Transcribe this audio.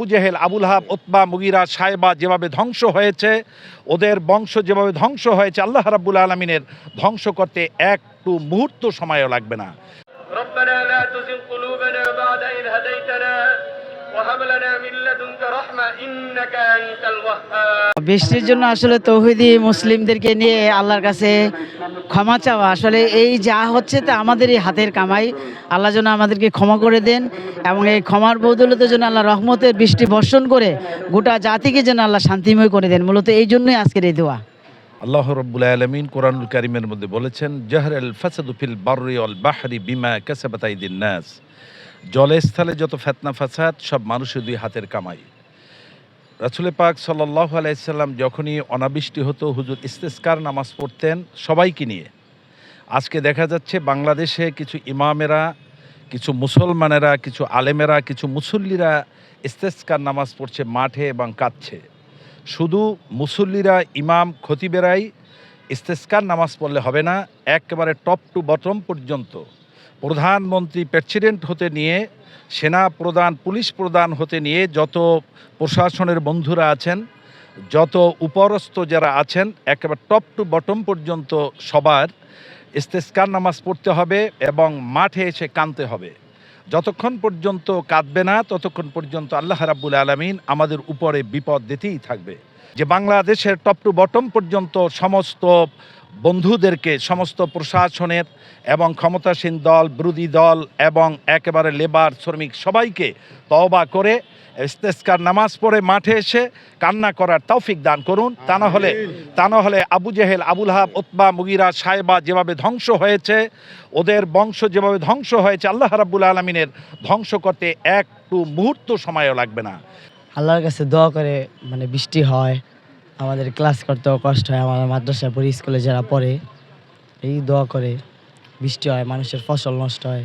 Abu Jahl, আবুল হাব Utba Mughira সাহেবা যেভাবে ধ্বংস হয়েছে, ওদের বংশ যেভাবে ধ্বংস হয়েছে, আল্লাহ রাব্বুল আলমিনের ধ্বংস করতে একটু মুহূর্ত সময়ও লাগবে না। বৃষ্টির জন্য আসলে তৌহিদি মুসলিমদেরকে নিয়ে আল্লাহর কাছে ক্ষমা চাওয়া। আসলে এই যা হচ্ছে তা আমাদেরই হাতের কামাই। আল্লাহ যেন আমাদেরকে ক্ষমা করে দেন এবং এই ক্ষমার বদৌলতে যেন আল্লাহ রহমতের বৃষ্টি বর্ষণ করে গোটা জাতিকে যেন আল্লাহ শান্তিময় করে দেন। মূলত এই জন্যই আজকের এই দোয়া। আল্লাহ রব্বুল আলমিন কোরআনুল কারিমের মধ্যে বলেছেন জাহর আল ফাসাদুফিল বার্রি অল বাহরি বিমা কাসাবাতাইদিন নাস। জলে স্থলে যত ফেতনা ফাসাদ, সব মানুষের দুই হাতের কামাই। রাসুল পাক সাল্লাহ আলাইসাল্লাম যখনই অনাবৃষ্টি হতো, হুজুর ইস্তেস্কার নামাজ পড়তেন সবাইকে নিয়ে। আজকে দেখা যাচ্ছে বাংলাদেশে কিছু ইমামেরা, কিছু মুসলমানেরা, কিছু আলেমেরা, কিছু মুসল্লিরা ইস্তেস্কার নামাজ পড়ছে মাঠে এবং কাঁদছে। শুধু মুসল্লিরা, ইমাম, খতিবেরাই ইস্তেস্কার নামাজ পড়লে হবে না, একেবারে টপ টু বটম পর্যন্ত। প্রধানমন্ত্রী প্রেসিডেন্ট হতে নিয়ে, সেনা প্রধান, পুলিশ প্রধান হতে নিয়ে যত প্রশাসনের বন্ধুরা আছেন, যত উপরস্থ যারা আছেন, একেবারে টপ টু বটম পর্যন্ত সবার ইস্তেস্কার নামাজ পড়তে হবে এবং মাঠে এসে কানতে হবে। যতক্ষণ পর্যন্ত কাঁদবে না, ততক্ষণ পর্যন্ত আল্লাহ রাব্বুল আলমিন আমাদের উপরে বিপদ দিতেই থাকবে। যে বাংলাদেশের টপ টু বটম পর্যন্ত সমস্ত বন্ধুদেরকে, সমস্ত প্রশাসনের এবং ক্ষমতাসীন দল, বিরোধী দল এবং একেবারে লেবার, শ্রমিক সবাইকে তওবা করে ইস্তেস্কার নামাজ পড়ে মাঠে এসে কান্না করার তৌফিক দান করুন। তা না হলে, তা না হলে আবু জেহেল, আবুল হাব ওতবা মুগিরা সাহেবা যেভাবে ধ্বংস হয়েছে, ওদের বংশ যেভাবে ধ্বংস হয়েছে, আল্লাহ রাব্বুল আলমিনের ধ্বংস করতে একটু মুহূর্ত সময়ও লাগবে না। আল্লাহর কাছে দোয়া করে মানে বৃষ্টি হয়, আমাদের ক্লাস করতেও কষ্ট হয়, আমাদের মাদ্রাসায় পড়ি, স্কুলে যারা পড়ে, এই দোয়া করে বৃষ্টি হয়, মানুষের ফসল নষ্ট হয়।